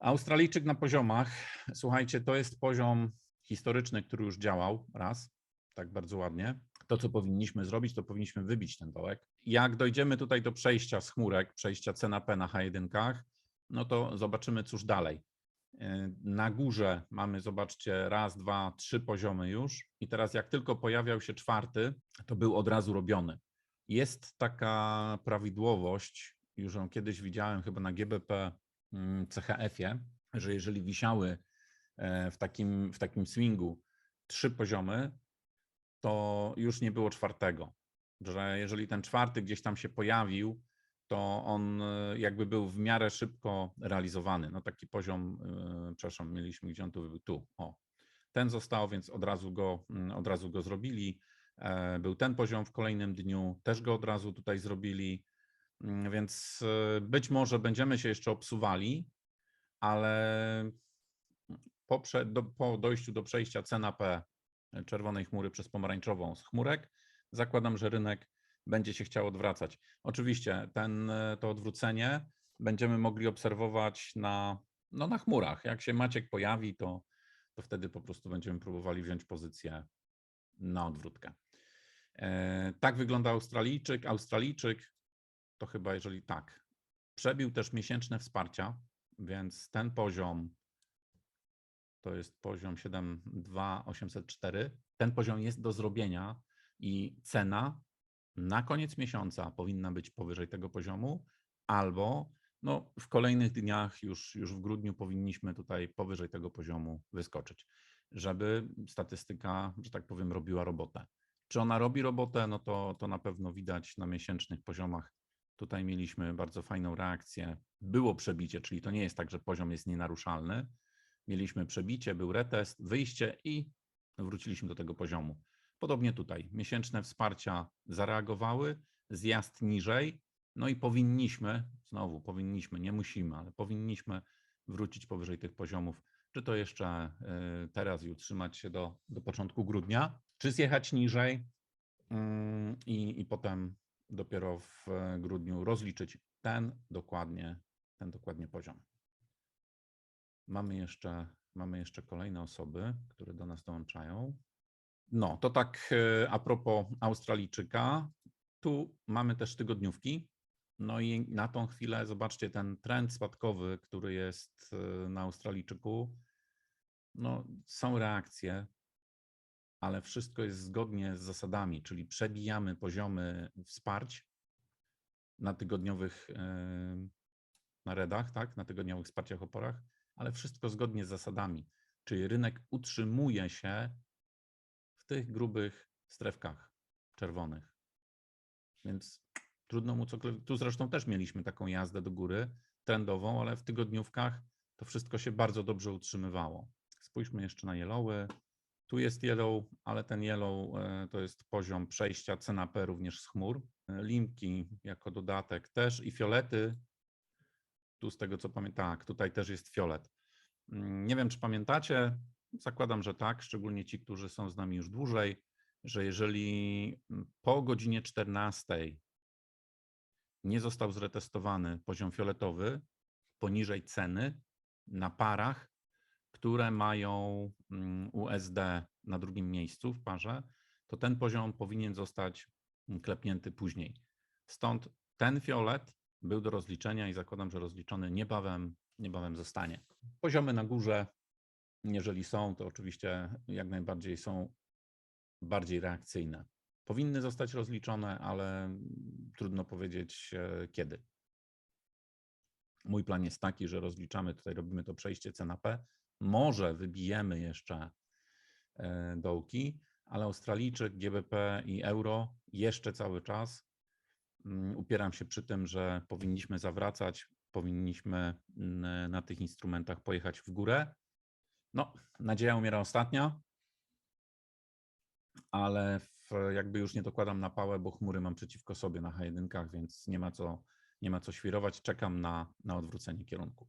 Australijczyk na poziomach. Słuchajcie, to jest poziom historyczny, który już działał raz, tak bardzo ładnie. To, co powinniśmy zrobić, to powinniśmy wybić ten dołek. Jak dojdziemy tutaj do przejścia z chmurek, przejścia C P na H1, no to zobaczymy, cóż dalej. Yy, Na górze mamy, zobaczcie, raz, dwa, trzy poziomy już. I teraz, jak tylko pojawiał się czwarty, to był od razu robiony. Jest taka prawidłowość, już ją kiedyś widziałem chyba na GBP mm, CHF-ie, że jeżeli wisiały e, w takim, w takim swingu trzy poziomy, to już nie było czwartego. Że jeżeli ten czwarty gdzieś tam się pojawił, to on e, jakby był w miarę szybko realizowany. No taki poziom, e, przepraszam, mieliśmy, gdzie on tu był? Tu, o. Ten został, więc od razu go, mm, od razu go zrobili. E, Był ten poziom w kolejnym dniu, też go od razu tutaj zrobili. Mm, Więc e, być może będziemy się jeszcze obsuwali, ale po, prze, do, po dojściu do przejścia cena P e, czerwonej chmury przez pomarańczową z chmurek, zakładam, że rynek będzie się chciał odwracać. Oczywiście ten, to odwrócenie będziemy mogli obserwować na, no na chmurach. Jak się Maciek pojawi, to, to wtedy po prostu będziemy próbowali wziąć pozycję na odwrótkę. E, Tak wygląda Australijczyk. Australijczyk to chyba, jeżeli tak, przebił też miesięczne wsparcia, więc ten poziom to jest poziom 72804. Ten poziom jest do zrobienia i cena na koniec miesiąca powinna być powyżej tego poziomu, albo no, w kolejnych dniach, już, już w grudniu, powinniśmy tutaj powyżej tego poziomu wyskoczyć, żeby statystyka, że tak powiem, robiła robotę. Czy ona robi robotę? No to, to na pewno widać na miesięcznych poziomach. Tutaj mieliśmy bardzo fajną reakcję. Było przebicie, czyli to nie jest tak, że poziom jest nienaruszalny. Mieliśmy przebicie, był retest, wyjście i wróciliśmy do tego poziomu. Podobnie tutaj. Miesięczne wsparcia zareagowały, zjazd niżej, no i powinniśmy, znowu powinniśmy, nie musimy, ale powinniśmy wrócić powyżej tych poziomów. Czy to jeszcze y, teraz i utrzymać się do, do początku grudnia, czy zjechać niżej mm, i, i potem dopiero w e, grudniu rozliczyć ten dokładnie, ten dokładnie poziom. Mamy jeszcze, mamy jeszcze kolejne osoby, które do nas dołączają. No, to tak e, a propos Australijczyka. Tu mamy też tygodniówki. No i na tą chwilę zobaczcie ten trend spadkowy, który jest e, na Australijczyku. No, są reakcje, ale wszystko jest zgodnie z zasadami, czyli przebijamy poziomy wsparć na tygodniowych e, na redach, tak, na tygodniowych wsparciach oporach, ale wszystko zgodnie z zasadami, czyli rynek utrzymuje się w tych grubych strefkach czerwonych. Więc trudno mu cokolwiek. Tu zresztą też mieliśmy taką jazdę do góry trendową, ale w tygodniówkach to wszystko się bardzo dobrze utrzymywało. Spójrzmy jeszcze na yellowy. Tu jest yellow, ale ten yellow e, to jest poziom przejścia cena P również z chmur. E, Limki jako dodatek też i fiolety. Tu z tego co pamiętam, tak, tutaj też jest fiolet. Mm, Nie wiem, czy pamiętacie, zakładam, że tak, szczególnie ci, którzy są z nami już dłużej, że jeżeli mm, po godzinie 14 nie został zretestowany poziom fioletowy poniżej ceny na parach, które mają mm, USD na drugim miejscu w parze, to ten poziom powinien zostać mm, klepnięty później. Stąd ten fiolet był do rozliczenia i zakładam, że rozliczony niebawem, niebawem zostanie. Poziomy na górze, jeżeli są, to oczywiście jak najbardziej są bardziej reakcyjne. Powinny zostać rozliczone, ale trudno powiedzieć e, kiedy. Mój plan jest taki, że rozliczamy, tutaj robimy to przejście C na P. Może wybijemy jeszcze e, dołki, ale Australijczyk, GBP i euro jeszcze cały czas. Mm, Upieram się przy tym, że powinniśmy zawracać, powinniśmy mm, na tych instrumentach pojechać w górę. No, nadzieja umiera ostatnia, ale jakby już nie dokładam na pałę, bo chmury mam przeciwko sobie na H1, więc nie ma co, nie ma co świrować. Czekam na, na odwrócenie kierunku.